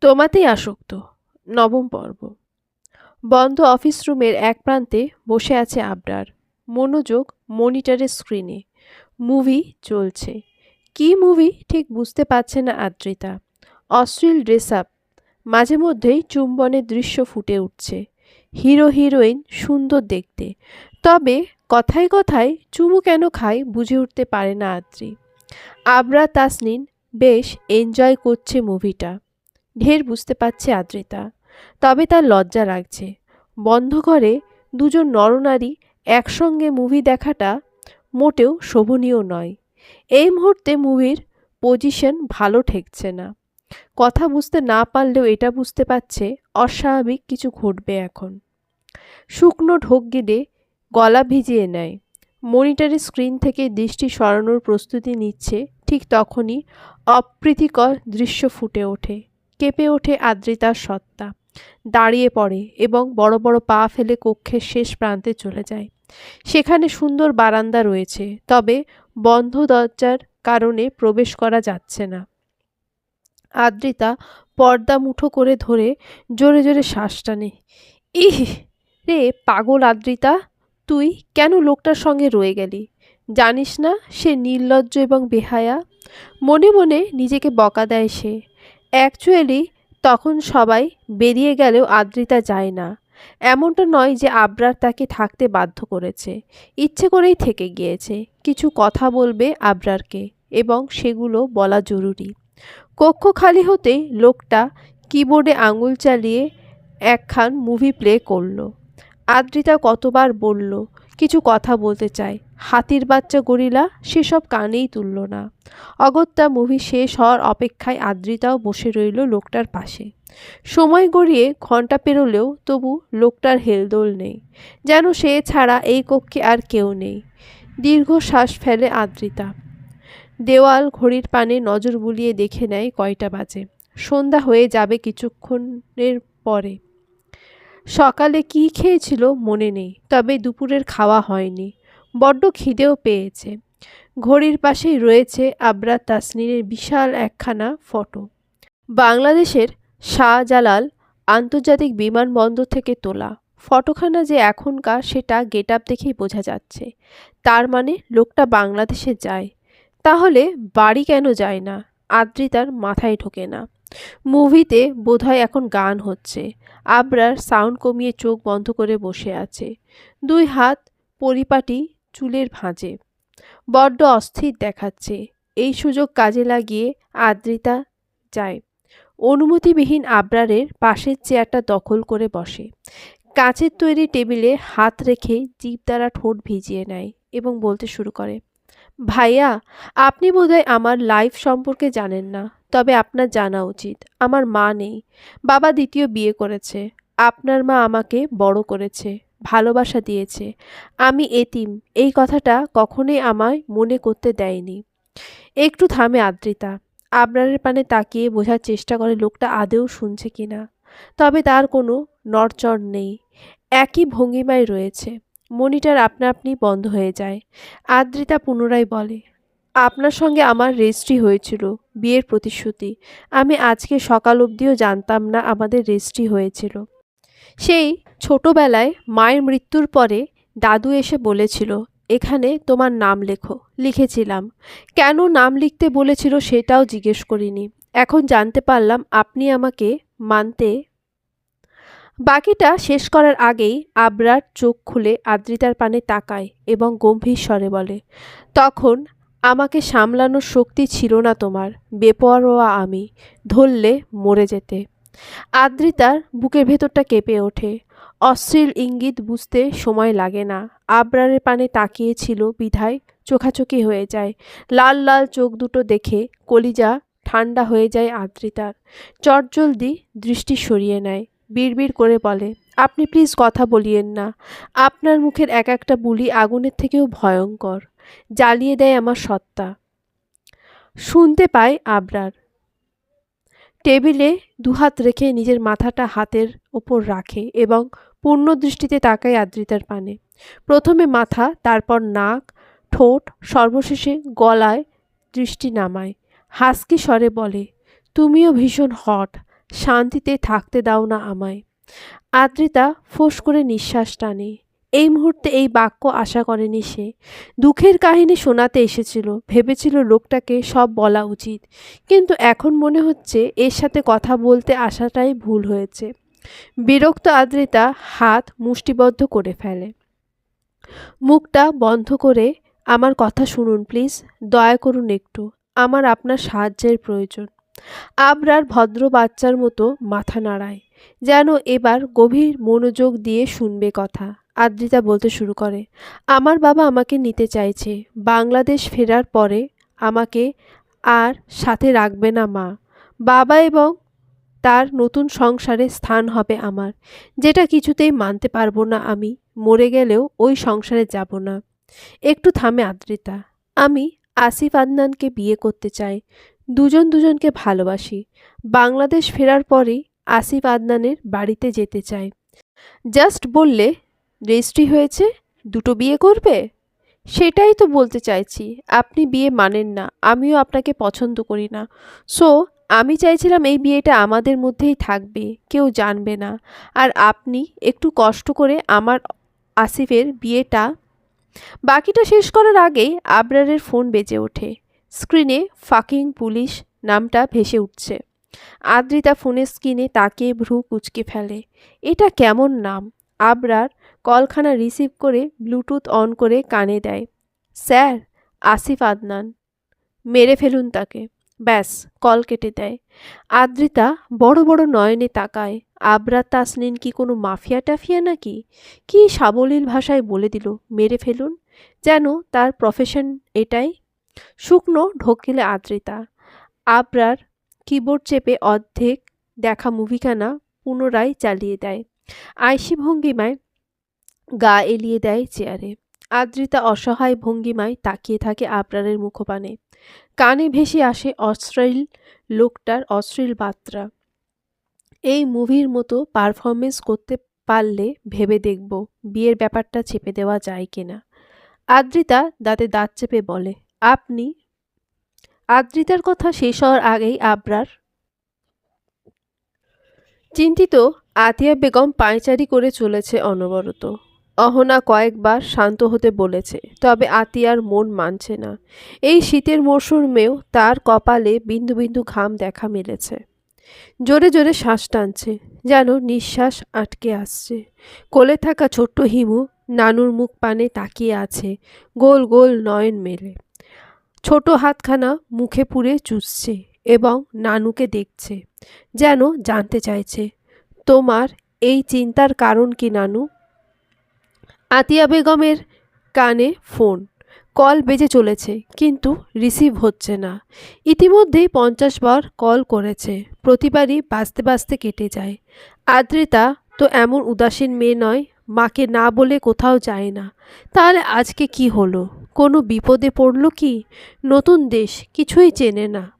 তোমাতেই আসক্ত, নবম পর্ব। বন্ধ অফিস রুমের এক প্রান্তে বসে আছে আবরার। মনোযোগ মনিটরের স্ক্রিনে। মুভি চলছে। কী মুভি ঠিক বুঝতে পারছে না আদ্রিতা। অশ্লীল ড্রেস আপ মাঝে মধ্যেই চুম্বনের দৃশ্য ফুটে উঠছে। হিরো হিরোইন সুন্দর দেখতে। তবে কথায় কথায় চুমু কেন খায় বুঝে উঠতে পারে না আদ্রি। আবরা তাসনিন বেশ এনজয় করছে মুভিটা। ঢের বুঝতে পারছে আদ্রিতা। তবে তার লজ্জা লাগছে। বন্ধ ঘরে দুজন নরনারী একসঙ্গে মুভি দেখাটা মোটেও শোভনীয় নয়। এই মুহূর্তে মুভির পজিশন ভালো ঠেকছে না। কথা বুঝতে না পারলেও এটা বুঝতে পারছে অস্বাভাবিক কিছু ঘটবে এখন। শুকনো ঢোক গিলে গলা ভিজিয়ে নেয়। মনিটরের স্ক্রিন থেকে দৃষ্টি সরানোর প্রস্তুতি নিচ্ছে ঠিক তখনই অপ্রীতিকর দৃশ্য ফুটে ওঠে। কেঁপে ওঠে আদ্রিতার সত্তা। দাঁড়িয়ে পড়ে এবং বড় বড় পা ফেলে কক্ষের শেষ প্রান্তে চলে যায়। সেখানে সুন্দর বারান্দা রয়েছে, তবে বন্ধ দরজার কারণে প্রবেশ করা যাচ্ছে না। আদ্রিতা পর্দা মুঠো করে ধরে জোরে জোরে শ্বাস টানে। ইহ, রে পাগল আদ্রিতা, তুই কেন লোকটার সঙ্গে রয়ে গেলি? জানিস না সে নির্লজ্জ এবং বেহায়া? মনে মনে নিজেকে বকা দেয় সে। অ্যাকচুয়ালি তখন সবাই বেরিয়ে গেলেও আদ্রিতা যায় না। এমনটা নয় যে আবরার তাকে থাকতে বাধ্য করেছে। ইচ্ছে করেই থেকে গিয়েছে। কিছু কথা বলবে আবরারকে এবং সেগুলো বলা জরুরি। কক্ষ খালি হতেই লোকটা কিবোর্ডে আঙুল চালিয়ে একখান মুভি প্লে করল। আদ্রিতা কতবার বলল কিছু কথা বলতে চাই হাতির বাচ্চা গরিলা, সেসব কানেই তুলল না। অগত্যা মুভি শেষ হওয়ার অপেক্ষায় আদ্রিতাও বসে রইল লোকটার পাশে। সময় গড়িয়ে ঘণ্টা পেরোলেও তবু লোকটার হেলদোল নেই। যেন সে ছাড়া এই কক্ষে আর কেউ নেই। দীর্ঘ শ্বাস ফেলে আদ্রিতা। দেওয়াল ঘড়ির পানে নজর বুলিয়ে দেখে নেয় কয়টা বাজে। সন্ধ্যা হয়ে যাবে কিছুক্ষণের পরে। সকালে কি খেয়েছিল মনে নেই, তবে দুপুরের খাওয়া হয়নি। বড্ড খিদেও পেয়েছে। ঘড়ির পাশেই রয়েছে আবরা তাসনিনের বিশাল একখানা ফটো। বাংলাদেশের শাহজালাল আন্তর্জাতিক বিমানবন্দর থেকে তোলা। ফটোখানা যে এখনকার সেটা গেট আপ দেখেই বোঝা যাচ্ছে। তার মানে লোকটা বাংলাদেশে যায়। তাহলে বাড়ি কেন যায় না? আদ্রিতার মাথায় ঢোকে না। মুভিতে বোধহয় এখন গান হচ্ছে। আবরার সাউন্ড কমিয়ে চোখ বন্ধ করে বসে আছে। দুই হাত পরিপাটি চুলের ভাঁজে। বড্ড অস্থির দেখাচ্ছে। এই সুযোগ কাজে লাগিয়ে আদ্রিতা যায়। অনুমতিবিহীন আবরারের পাশের চেয়ারটা দখল করে বসে। কাঁচের তৈরি টেবিলে হাত রেখে জিভ দ্বারা ঠোঁট ভিজিয়ে নেয় এবং বলতে শুরু করে ভাইয়া, আপনি বোধহয় আমার লাইফ সম্পর্কে জানেন না, তবে আপনার জানা উচিত, আমার মা নেই। বাবা দ্বিতীয় বিয়ে করেছে, আপনার মা আমাকে বড় করেছে, ভালোবাসা দিয়েছে, আমি এতিম, এই কথাটা কখনোই আমায় মনে করতে দেয়নি। একটু থামে আদ্রিতা, আবরারের পানে তাকিয়ে বোঝার চেষ্টা করে লোকটা আদেও শুনছে কিনা, তবে তার কোনো নড়চড় নেই, একই ভঙ্গিমায় রয়েছে। মনিটর আপনা আপনি বন্ধ হয়ে যায়। আদ্রিতা পুনরায় বলে, আপনার সঙ্গে আমার রেজিস্ট্রি হয়েছিল, বিয়ের প্রতিশ্রুতি। আমি আজকে সকাল অবধিও জানতাম না আমাদের রেজিস্ট্রি হয়েছিল। সেই ছোটবেলায় মায়ের মৃত্যুর পরে দাদু এসে বলেছিল, এখানে তোমার নাম লেখো। লিখেছিলাম। কেন নাম লিখতে বলেছিল সেটাও জিজ্ঞেস করিনি। এখন জানতে পারলাম আপনি আমাকে মানতে বাকিটা শেষ করার আগেই আবরার চোখ খুলে আদ্রিতার পানে তাকায় এবং গম্ভীর স্বরে বলে, তখন আমাকে সামলানোর শক্তি ছিল না তোমার, বেপরোয়া আমি, ধরলে মরে যেতে। আদ্রিতার বুকের ভেতরটা কেঁপে ওঠে। অশ্লীল ইঙ্গিত বুঝতে সময় লাগে না। আবরারের পানে তাকিয়েছিল বিধায় চোখাচোখি হয়ে যায়। লাল লাল চোখ দুটো দেখে কলিজা ঠান্ডা হয়ে যায় আদ্রিতার। চটজলদি দৃষ্টি সরিয়ে নেয়। বিড়বিড় করে বলে, আপনি প্লিজ কথা বলিয়েন না। আপনার মুখের এক একটা বুলি আগুনের থেকেও ভয়ঙ্কর। জ্বালিয়ে দেয় আমার সত্তা। শুনতে পায় আবরার। টেবিলে দুহাত রেখে নিজের মাথাটা হাতের ওপর রাখে এবং পূর্ণ দৃষ্টিতে তাকায় আদ্রিতার পানে। প্রথমে মাথা, তারপর নাক, ঠোঁট, সর্বশেষে গলায় দৃষ্টি নামায়। হাসকি স্বরে বলে, তুমিও ভীষণ হট। শান্তিতে থাকতে দাও না আমায়। আদ্রিতা ফোঁস করে নিঃশ্বাস টানে। এই মুহূর্তে এই বাক্য আশা করেনি সে। দুঃখের কাহিনী শোনাতে এসেছিল। ভেবেছিল লোকটাকে সব বলা উচিত। কিন্তু এখন মনে হচ্ছে এর সাথে কথা বলতে আসাটাই ভুল হয়েছে। বিরক্ত আদ্রিতা হাত মুষ্টিবদ্ধ করে ফেলে। মুখটা বন্ধ করে আমার কথা শুনুন, প্লিজ। দয়া করুন একটু। আমার আপনার সাহায্যের প্রয়োজন। আবরার ভদ্র বাচ্চার মতো মাথা নাড়ায়, যেন এবার গভীর মনোযোগ দিয়ে শুনবে কথা। আদ্রিতা বলতে শুরু করে, আমার বাবা আমাকে নিতে চাইছে, বাংলাদেশ ফেরার পরে আমাকে আর সাথে রাখবে না মা। বাবা এবং তার নতুন সংসারে স্থান হবে আমার, যেটা কিছুতেই মানতে পারব না আমি, মরে গেলেও ওই সংসারে যাব না। একটু থামে আদ্রিতা। আমি আসিফ আদনানকে বিয়ে করতে চাই দুজন দুজনকে ভালোবাসি। বাংলাদেশ ফেরার পরেই আসিফ আদনানের বাড়িতে যেতে চাই। জাস্ট বললে, রেজিস্ট্রি হয়েছে, দুটো বিয়ে করবে? সেটাই তো বলতে চাইছি। আপনি বিয়ে মানেন না, আমিও আপনাকে পছন্দ করি না। সো, আমি চাইছিলাম এই বিয়েটা আমাদের মধ্যেই থাকবে, কেউ জানবে না। আর আপনি একটু কষ্ট করে আমার আসিফের বিয়েটা, বাকিটা শেষ করার আগেই আবরারের ফোন বেজে ওঠে। স্ক্রিনে ফাকিং পুলিশ নামটা ভেসে উঠছে। আদ্রিতা ফোনের স্ক্রিনে তাকে ভ্রু কুচকে ফেলে। এটা কেমন নাম? আবরার কলখানা রিসিভ করে ব্লুটুথ অন করে কানে দেয়। স্যার, আসিফ আদনান। মেরে ফেলুন তাকে। ব্যাস, কল কেটে দেয়। আদ্রিতা বড় বড় নয়নে তাকায়। আবরার তাসনিন কি কোনো মাফিয়া টাফিয়া নাকি? কি সাবলীল ভাষায় বলে দিল, মেরে ফেলুন? যেন তার প্রফেশন এটাই শুকনো ঢোকিলে আদ্রিতা। আবরার কিবোর্ড চেপে অর্ধেক দেখা মুভিখানা পুনরায় চালিয়ে দেয়। আইসি ভঙ্গিমায় গা এলিয়ে দেয় চেয়ারে। আদ্রিতা অসহায় ভঙ্গিমায় তাকিয়ে থাকে আবরারের মুখপানে। কানে ভেসে আসে অশ্লীল লোকটার অশ্লীল বার্তা। এই মুভির মতো পারফরমেন্স করতে পারলে ভেবে দেখব বিয়ের ব্যাপারটা চেপে দেওয়া যায় কিনা। আদ্রিতা দাঁতে দাঁত চেপে বলে আপনি? আদ্রিতার কথা শেষ হওয়ার আগেই আবরার। চিন্তিত আতিয়া বেগম পায়চারি করে চলেছে অনবরত। অহনা কয়েকবার শান্ত হতে বলেছে, তবে আতিয়ার মন মানছে না। এই শীতের মরশুমেও তার কপালে বিন্দু বিন্দু ঘাম দেখা মিলেছে। জোরে জোরে শ্বাস টানছে, যেন নিঃশ্বাস আটকে আসছে। কোলে থাকা ছোট্ট হিমু নানুর মুখ পানে তাকিয়ে আছে, গোল গোল নয়ন মেলে। ছোট হাতখানা মুখে পুরে চুষছে এবং নানুকে দেখছে, যেন জানতে চাইছে, তোমার এই চিন্তার কারণ কি, নানু? আতিয়া বেগমের কানে ফোন, কল বেজে চলেছে, কিন্তু রিসিভ হচ্ছে না। ইতিমধ্যেই পঞ্চাশ বার কল করেছে, প্রতিবারই বাঁচতে বাঁচতে কেটে যায়। আদ্রিতা তো এমন উদাসীন মেয়ে নয় মাকে না বলে কোথাও যায় না। তাহলে আজকে কি হলো? কোনো বিপদে পড়ল কি? নতুন দেশ, কিছুই চেনে না।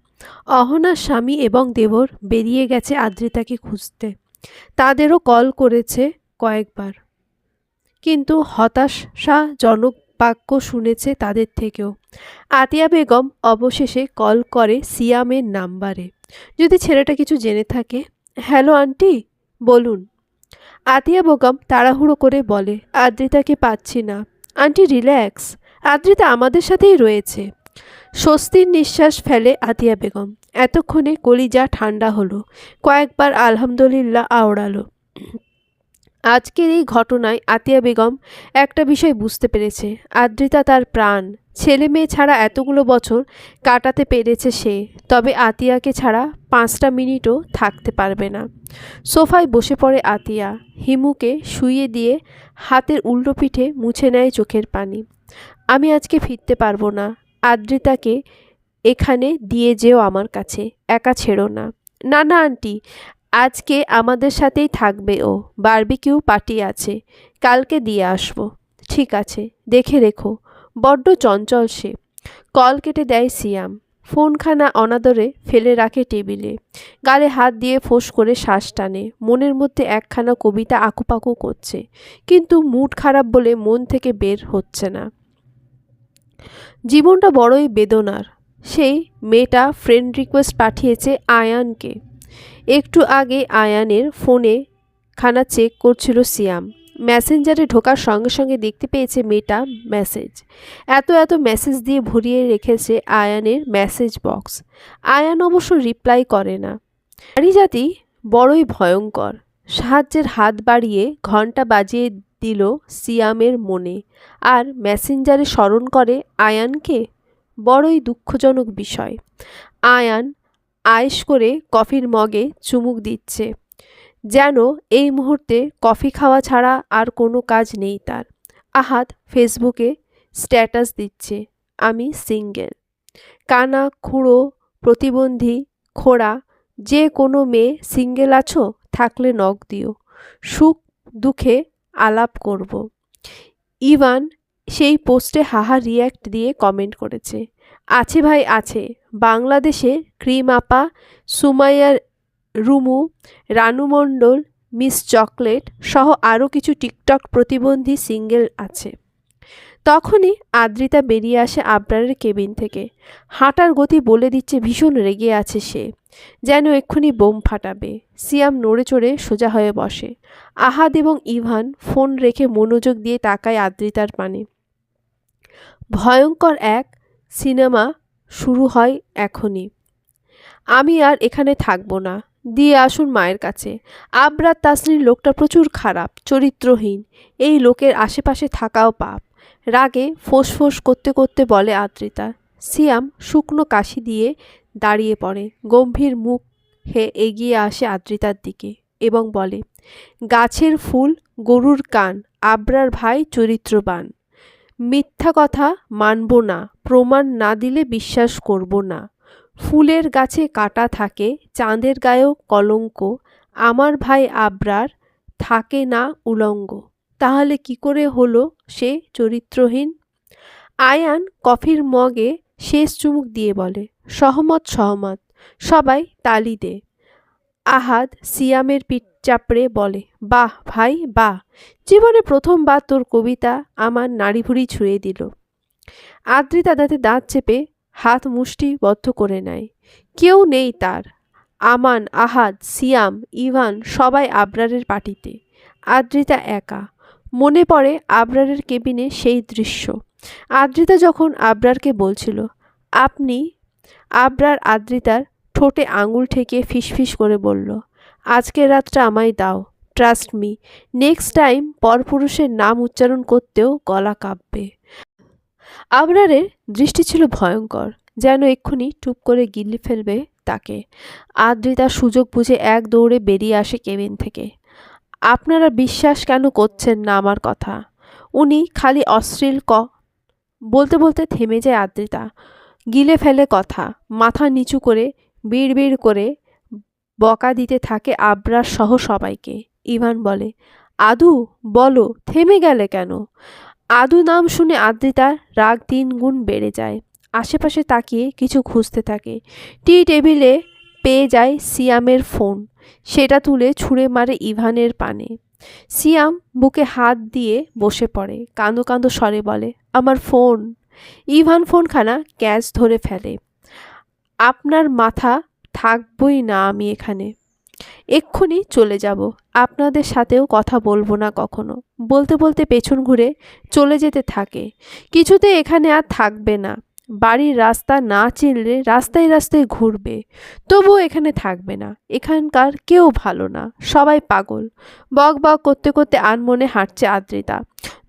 অহনার স্বামী এবং দেবর বেরিয়ে গেছে আদ্রিতাকে খুঁজতে। তাদেরও কল করেছে কয়েকবার। কিন্তু হতাশাজনক বাক্য শুনেছে তাদের থেকেও। আতিয়া বেগম অবশেষে কল করে সিয়ামের নাম্বারে। যদি ছেলেটা কিছু জেনে থাকে, হ্যালো, আন্টি, বলুন। আতিয়া বেগম তাড়াহুড়ো করে বলে, আদ্রিতাকে পাচ্ছি না। আন্টি রিল্যাক্স আদ্রিতা আমাদের সাথেই রয়েছে। স্বস্তির নিঃশ্বাস ফেলে আতিয়া বেগম। এতক্ষণে কলিজা ঠান্ডা হলো। কয়েকবার আলহামদুলিল্লাহ আওড়ালো। আজকের এই ঘটনায় আতিয়া বেগম একটা বিষয় বুঝতে পেরেছে। আদ্রিতা তার প্রাণ। ছেলে মেয়ে ছাড়া এতগুলো বছর কাটাতে পেরেছে সে, তবে আতিয়াকে ছাড়া পাঁচটা মিনিটও থাকতে পারবে না। সোফায় বসে পড়ে আতিয়া, হিমুকে শুইয়ে দিয়ে হাতের উল্টো পিঠে মুছে নেয় চোখের পানি। আমি আজকে ফিরতে পারব না, আদ্রিতাকে এখানে দিয়ে যেও আমার কাছে, একা ছেড়ো না। না না, আন্টি, আজকে আমাদের সাথেই থাকবে ও, বারবিকিউ পার্টি আছে, কালকে দিয়ে আসব। ঠিক আছে, দেখে রেখো। বড্ড চঞ্চল সে। কল কেটে দেয় সিয়াম। ফোনখানা অনাদরে ফেলে রাখে টেবিলে। গালে হাত দিয়ে ফোঁস করে শ্বাস টানে। মনের মধ্যে একখানা কবিতা আকুপাকু করছে। কিন্তু মুড খারাপ বলে মন থেকে বের হচ্ছে না। জীবনটা বড়ই বেদনার। সেই মেয়েটা ফ্রেন্ড রিকোয়েস্ট পাঠিয়েছে আয়ানকে। একটু আগে আয়ানের ফোনে খানা চেক করছিল সিয়াম। মেসেঞ্জারে ঢোকার সঙ্গে সঙ্গে দেখতে পেয়েছে মেয়েটা মেসেজ। এত এত মেসেজ দিয়ে ভরিয়ে রেখেছে আয়ানের মেসেজ বক্স। আয়ান অবশ্য রিপ্লাই করে না। নারী জাতি বড়ই ভয়ঙ্কর। সাহায্যের হাত বাড়িয়ে ঘণ্টা বাজিয়ে দিল সিয়ামের মনে। আর মেসেঞ্জারে স্মরণ করে আয়ানকে? বড়ই দুঃখজনক বিষয়। আয়ান আয়েশ করে কফির মগে চুমুক দিচ্ছে। যেন এই মুহূর্তে কফি খাওয়া ছাড়া আর কোনো কাজ নেই তার। আহাত ফেসবুকে স্ট্যাটাস দিচ্ছে, আমি সিঙ্গেল। কানা, খুঁড়ো, প্রতিবন্ধী, খোড়া, যে কোনো মেয়ে সিঙ্গেল আছো? থাকলে নখ দিও। সুখ দুঃখে আলাপ করব। ইভান সেই পোস্টে হাহা রিয়্যাক্ট দিয়ে কমেন্ট করেছে, আছে ভাই, আছে। বাংলাদেশে ক্রিম আপা সুমাইয়া রুমু, রানু মণ্ডল, মিস চকলেট সহ আরও কিছু টিকটক প্রতিবন্ধী সিঙ্গেল আছে। তখনই আদ্রিতা বেরিয়ে আসে আবরারের কেবিন থেকে। হাঁটার গতি বলে দিচ্ছে ভীষণ রেগে আছে সে। যেন এক্ষুনি বোম ফাটাবে। সিয়াম নড়ে চড়ে সোজা হয়ে বসে। আহাদ এবং ইভান ফোন রেখে মনোযোগ দিয়ে তাকায় আদ্রিতার পানে। ভয়ঙ্কর এক সিনেমা শুরু হয় এখনই। আমি আর এখানে থাকব না। দিয়ে আসুন মায়ের কাছে। আবরার তাসনির লোকটা প্রচুর খারাপ, চরিত্রহীন। এই লোকের আশেপাশে থাকাও পাপ। রাগে ফোঁস করতে করতে বলে আদ্রিতা। সিয়াম শুকনো কাশি দিয়ে দাঁড়িয়ে পড়ে। গম্ভীর মুখ হে এগিয়ে আসে আদ্রিতার দিকে এবং বলে, গাছের ফুল, গরুর কান, আবরার ভাই চরিত্রবান। মিথ্যা কথা মানব না, প্রমাণ না দিলে বিশ্বাস করব না। ফুলের গাছে কাটা থাকে, চাঁদের গায়েও কলঙ্ক, আমার ভাই আবরার থাকে না উলঙ্গ। তাহলে কি করে হলো সে চরিত্রহীন? আয়ান কফির মগে শেষ চুমুক দিয়ে বলে, সহমত সহমত, সবাই তালি দে। আহাদ সিয়ামের পিঠ চাপড়ে বলে, বাহ ভাই, বাহ, জীবনে প্রথমবার তোর কবিতা আমার নাড়িভুড়ি ছুঁয়ে দিল। আদ্রিতা দাঁতে দাঁত চেপে হাত মুষ্টি বদ্ধ করে নেয়। কেউ নেই তার। আমান, আহাদ, সিয়াম, ইভান সবাই আবরারের পার্টিতে আদ্রিতা একা। মনে পড়ে আবরারের কেবিনে সেই দৃশ্য। আদ্রিতা যখন আবরারকে বলছিল, আপনি? আবরার আদ্রিতার ঠোঁটে আঙুল ঠেকিয়ে ফিসফিস করে বলল, আজকের রাতটা আমায় দাও, ট্রাস্ট মি। নেক্সট টাইম পরপুরুষের নাম উচ্চারণ করতেও গলা কাঁপবে। আবরারের দৃষ্টি ছিল ভয়ঙ্কর, যেন এক্ষুনি টুপ করে গিল্লি ফেলবে তাকে। আদ্রিতা সুযোগ বুঝে এক দৌড়ে বেরিয়ে আসে কেবিন থেকে। আপনারা বিশ্বাস কেন করছেন না আমার কথা? উনি খালি অশ্লীল ক, বলতে বলতে থেমে যায় আদ্রিতা। গিলে ফেলে কথা, মাথা নিচু করে বিড় বিড় করে বকা দিতে থাকে আবরার সহ সবাইকে। ইভান বলে, আদু, বলো, থেমে গেলে কেন? আদু নাম শুনে আদ্রিতার রাগ তিন গুণ বেড়ে যায়। আশেপাশে তাকিয়ে কিছু খুঁজতে থাকে। টি টেবিলে পেয়ে যায় সিয়ামের ফোন। সেটা তুলে ছুঁড়ে মারে ইভানের পানে। সিয়াম বুকে হাত দিয়ে বসে পড়ে, কাঁদো কাঁদো স্বরে বলে, আমার ফোন। ইভান ফোনখানা ক্যাচ ধরে ফেলে। আপনার মাথা থাকবই না আমি এখানে। এক্ষুনি চলে যাব। আপনাদের সাথেও কথা বলব না কখনো। বলতে বলতে পেছন ঘুরে চলে যেতে থাকে। কিছুতে এখানে আর থাকবে না। বাড়ির রাস্তা না চিনলে রাস্তায় রাস্তায় ঘুরবে। তবুও এখানে থাকবে না। এখানকার কেউ ভালো না। সবাই পাগল। বক বক করতে করতে আনমনে হাঁটছে আদ্রিতা।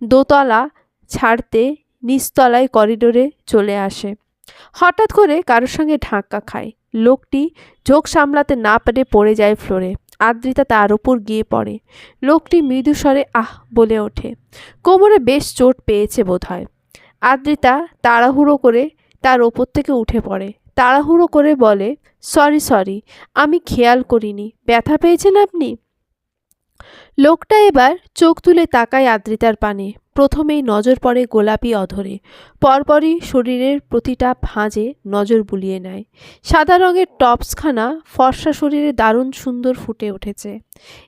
দোতলা ছাড়তে নিচতলায় করিডোরে চলে আসে। হঠাৎ করে কারোর সঙ্গে ধাক্কা খায়। লোকটি ঝোঁক সামলাতে না পেরে পড়ে যায় ফ্লোরে। আদ্রিতা তার উপর গিয়ে পড়ে। লোকটি মৃদুস্বরে আহ বলে ওঠে, কোমরে বেশ চোট পেয়েছে বোধ হয় আদ্রিতা তাড়াহুড়ো করে তার ওপর থেকে উঠে পড়ে। তাড়াহুড়ো করে বলে, সরি সরি, আমি খেয়াল করিনি। ব্যথা পেয়েছেন আপনি? লোকটা এবার চোখ তুলে তাকায় আদ্রিতার পানে। প্রথমেই নজর পড়ে গোলাপি অধরে। পরপরই শরীরের প্রতিটা ভাঁজে নজর বুলিয়ে নেয়। সাদা রঙের টপসখানা ফর্সা শরীরে দারুণ সুন্দর ফুটে উঠেছে।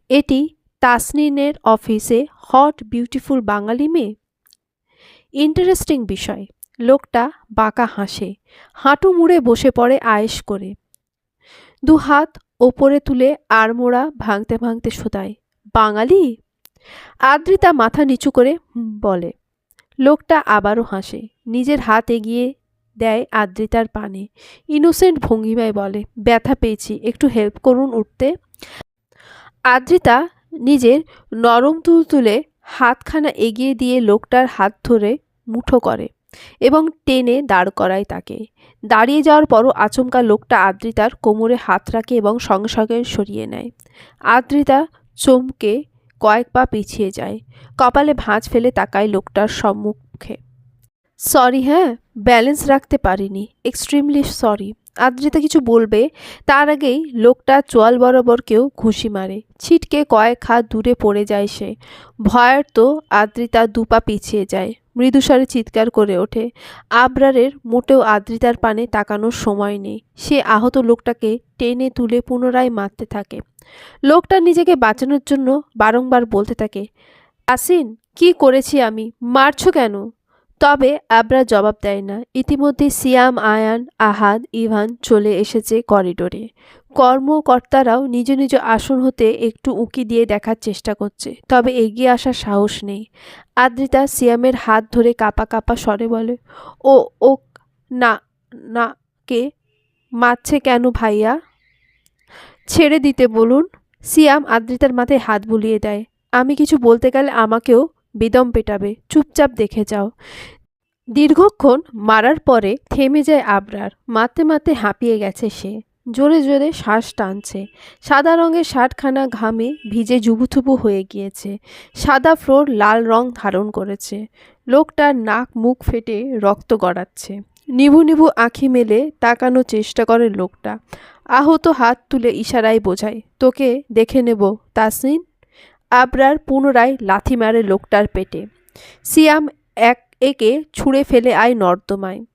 এটি তাসনিনের অফিসে হট, বিউটিফুল বাঙালি মেয়ে? ইন্টারেস্টিং বিষয়। লোকটা বাঁকা হাসে। হাঁটু মুড়ে বসে পড়ে আয়েস করে। দু হাত ওপরে তুলে আড়মোড়া ভাঙতে ভাঙতে শোধায়। বাঙালি? আদ্রিতা মাথা নিচু করে বলে। লোকটা আবারও হাসে। নিজের হাত এগিয়ে দেয় আদ্রিতার পানে। ইনোসেন্ট ভঙ্গিমায় বলে, ব্যথা পেয়েছি, একটু হেল্প করুন উঠতে। আদ্রিতা নিজের নরম তুলতুলে হাতখানা এগিয়ে দিয়ে লোকটার হাত ধরে মুঠো করে এবং টেনে দাঁড় করায় তাকে। দাঁড়িয়ে যাওয়ার পরও আচমকা লোকটা আদ্রিতার কোমরে হাত রাখে এবং সঙ্গে সঙ্গে সরিয়ে নেয়। আদ্রিতা চমকে কয়েক পা পিছিয়ে যায়। কপালে ভাঁজ ফেলে তাকায় লোকটার সম্মুখে। সরি হ্যাঁ ব্যালেন্স রাখতে পারিনি। Extremely sorry. আদ্রিতা কিছু বলবে, তার আগেই লোকটা চোয়াল বরাবর কেউ ঘুষি মারে। ছিটকে কয়েক হাত দূরে পড়ে যায় সে। ভয়ের তো আদ্রিতা দুপা পিছিয়ে যায়। মৃদুস্বরে চিৎকার করে ওঠে। আবরারের মোটেও আদ্রিতার পানে তাকানোর সময় নেই। সে আহত লোকটাকে টেনে তুলে পুনরায় মারতে থাকে। লোকটা নিজেকে বাঁচানোর জন্য বারংবার বলতে থাকে, আসিন, কি করেছি আমি? মারছো কেন? তবে আবরা জবাব দেয় না। ইতিমধ্যে সিয়াম, আয়ান, আহাদ, ইভান চলে এসেছে করিডোরে। কর্মকর্তারাও নিজ নিজ আসন হতে একটু উঁকি দিয়ে দেখার চেষ্টা করছে, তবে এগিয়ে আসার সাহস নেই। আদ্রিতা সিয়ামের হাত ধরে কাপা কাপা স্বরে বলে, ও ও, না না, কে? মারছে কেন ভাইয়া? ছেড়ে দিতে বলুন। সিয়াম আদ্রিতার মাথায় হাত বুলিয়ে দেয়, আমি কিছু বলতে গেলে আমাকেও বেদম পেটাবে, চুপচাপ দেখে যাও। দীর্ঘক্ষণ মারার পরে থেমে যায় আবরার। মাতে মাতে হাঁপিয়ে গেছে সে। জোরে জোরে শ্বাস টানছে। সাদা রঙের শার্টখানা ঘামে ভিজে জুবুথুবু হয়ে গিয়েছে। সাদা ফ্লোর লাল রং ধারণ করেছে। লোকটার নাক মুখ ফেটে রক্ত গড়াচ্ছে। নিভু নিভু আঁখি মেলে তাকানোর চেষ্টা করে লোকটা। আহত হাত তুলে ইশারায় বোঝায়, তোকে দেখে নেব, তাসনিন। আবরার পুনরায় লাথি মারে লোকটার পেটে। সিয়াম এক একে ছুঁড়ে ফেলে আয় নর্দমায়।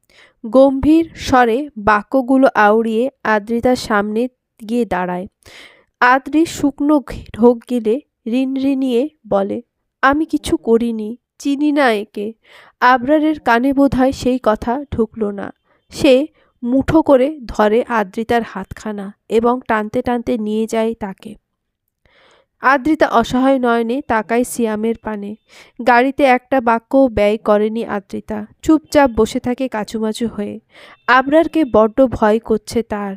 গম্ভীর স্বরে বাক্যগুলো আউড়িয়ে আদ্রিতার সামনে গিয়ে দাঁড়ায়। আদ্রি শুকনো ঢোক গিলে রিনরিনিয়ে বলে, আমি কিছু করিনি, চিনি না একে আবরারের কানে বোধহয় সেই কথা ঢুকলো না। সে মুঠো করে ধরে আদ্রিতার হাতখানা এবং টানতে টানতে নিয়ে যায় তাকে। আদ্রিতা অসহায় নয়নে তাকায় সিয়ামের পানে। গাড়িতে একটা বাক্যও ব্যয় করেনি আদ্রিতা। চুপচাপ বসে থাকে কাচুমাচু হয়ে। আবরারকে বড্ড ভয় করছে তার।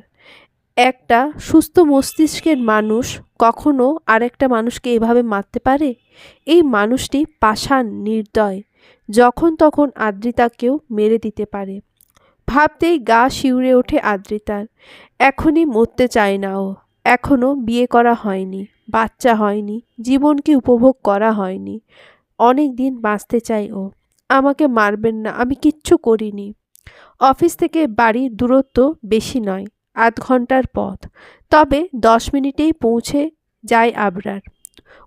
একটা সুস্থ মস্তিষ্কের মানুষ কখনো আরেকটা মানুষকে এভাবে মারতে পারে? এই মানুষটি পাষাণ নির্দয়। যখন তখন আদ্রিতাকেও মেরে দিতে পারে। ভাবতেই গা শিউরে ওঠে আদ্রিতার। এখনই মরতে চায় না ও। এখনও বিয়ে করা হয়নি, বাচ্চা হয়নি, জীবনকে উপভোগ করা হয়নি। অনেক দিন বাঁচতে চাই ও। আমাকে মারবেন না, আমি কিচ্ছু করিনি। অফিস থেকে বাড়ির দূরত্ব বেশি নয়, আধ ঘণ্টার পথ। তবে দশ মিনিটেই পৌঁছে যায় আবরার।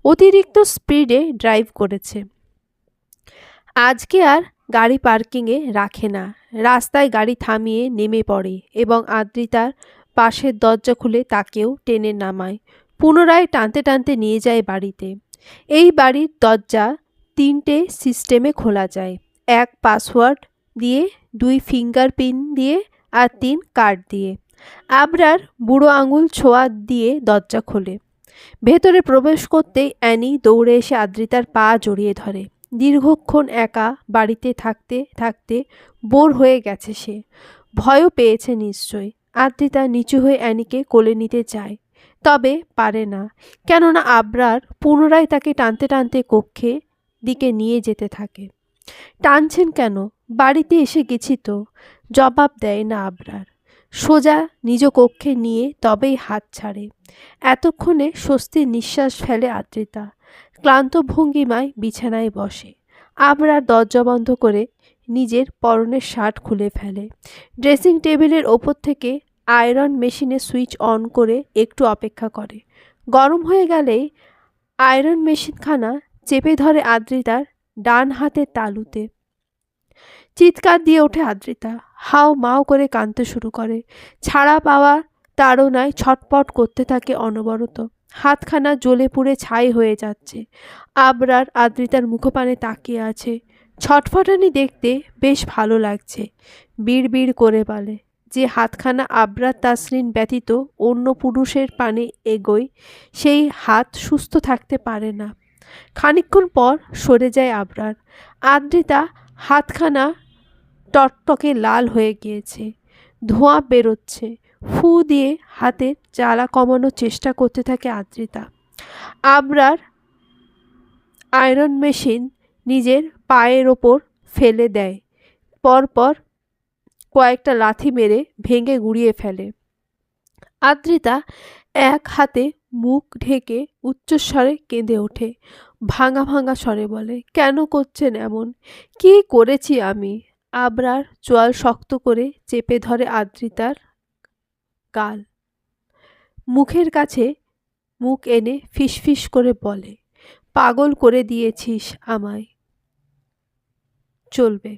অতিরিক্ত স্পিডে ড্রাইভ করেছে। আজকে আর গাড়ি পার্কিংয়ে রাখে না। রাস্তায় গাড়ি থামিয়ে নেমে পড়ে এবং আদ্রিতার পাশের দরজা খুলে তাকেও টেনে নামায়। পুনরায় টানতে টানতে নিয়ে যায় বাড়িতে। এই বাড়ির দরজা তিনটে সিস্টেমে খোলা যায়। এক পাসওয়ার্ড দিয়ে, দুই ফিঙ্গার পিন দিয়ে আর তিন কার্ড দিয়ে। আবরার বুড়ো আঙুল ছোঁয়া দিয়ে দরজা খোলে। ভেতরে প্রবেশ করতেই অ্যানি দৌড়ে এসে আদ্রিতার পা জড়িয়ে ধরে। দীর্ঘক্ষণ একা বাড়িতে থাকতে থাকতে বোর হয়ে গেছে সে। ভয়ও পেয়েছে নিশ্চয়। আদ্রিতা নিচু হয়ে অ্যানিকে কোলে নিতে চায়, তবে পারে না, কেননা আবরার পুনরায় তাকে টানতে টানতে কক্ষে দিকে নিয়ে যেতে থাকে। টানছেন কেন? বাড়িতে এসে গেছি তো, জবাব দেয় না আবরার। সোজা নিজ কক্ষে নিয়ে তবেই হাত ছাড়ে। এতক্ষণে স্বস্তির নিঃশ্বাস ফেলে আদ্রিতা ক্লান্ত ভঙ্গিমায় বিছানায় বসে। আবরার দরজা বন্ধ করে নিজের পরনের শার্ট খুলে ফেলে। ড্রেসিং টেবিলের ওপর থেকে আয়রন মেশিনে সুইচ অন করে একটু অপেক্ষা করে। গরম হয়ে গেলেই আয়রন মেশিনখানা চেপে ধরে আদ্রিতার ডান হাতের তালুতে। চিৎকার দিয়ে ওঠে আদ্রিতা। হাও মাও করে কাঁদতে শুরু করে। ছাড়া পাওয়া তাড়নায় ছটপট করতে থাকে অনবরত। হাতখানা জ্বলে পুড়ে ছাই হয়ে যাচ্ছে। আবরার আদ্রিতার মুখপানে তাকিয়ে আছে। ছটফটানি দেখতে বেশ ভালো লাগছে। বিড় করে বলে, যে হাতখানা আবরার তাসরিন ব্যতীত অন্য পুরুষের পানে এগোয়, সেই হাত সুস্থ থাকতে পারে না। খানিকক্ষণ পর সরে যায় আবরার। আদ্রিতা হাতখানা টকটকে লাল হয়ে গিয়েছে। ধোঁয়া বেরোচ্ছে। ফু দিয়ে হাতের জ্বালা কমানোর চেষ্টা করতে থাকে আদ্রিতা। আবরার আয়রন মেশিন নিজের পায়ের ওপর ফেলে দেয়। পরপর কয়েকটা লাথি মেরে ভেঙে গুড়িয়ে ফেলে। আদ্রিতা এক হাতে মুখ ঢেকে উচ্চস্বরে কেঁদে ওঠে। ভাঙা ভাঙা স্বরে বলে, কেন করছেন এমন? কি করেছি আমি? আবরার চোয়াল শক্ত করে চেপে ধরে আদ্রিতার গাল। মুখের কাছে মুখ এনে ফিসফিস করে বলে, পাগল করে দিয়েছিস আমায়। চলবে।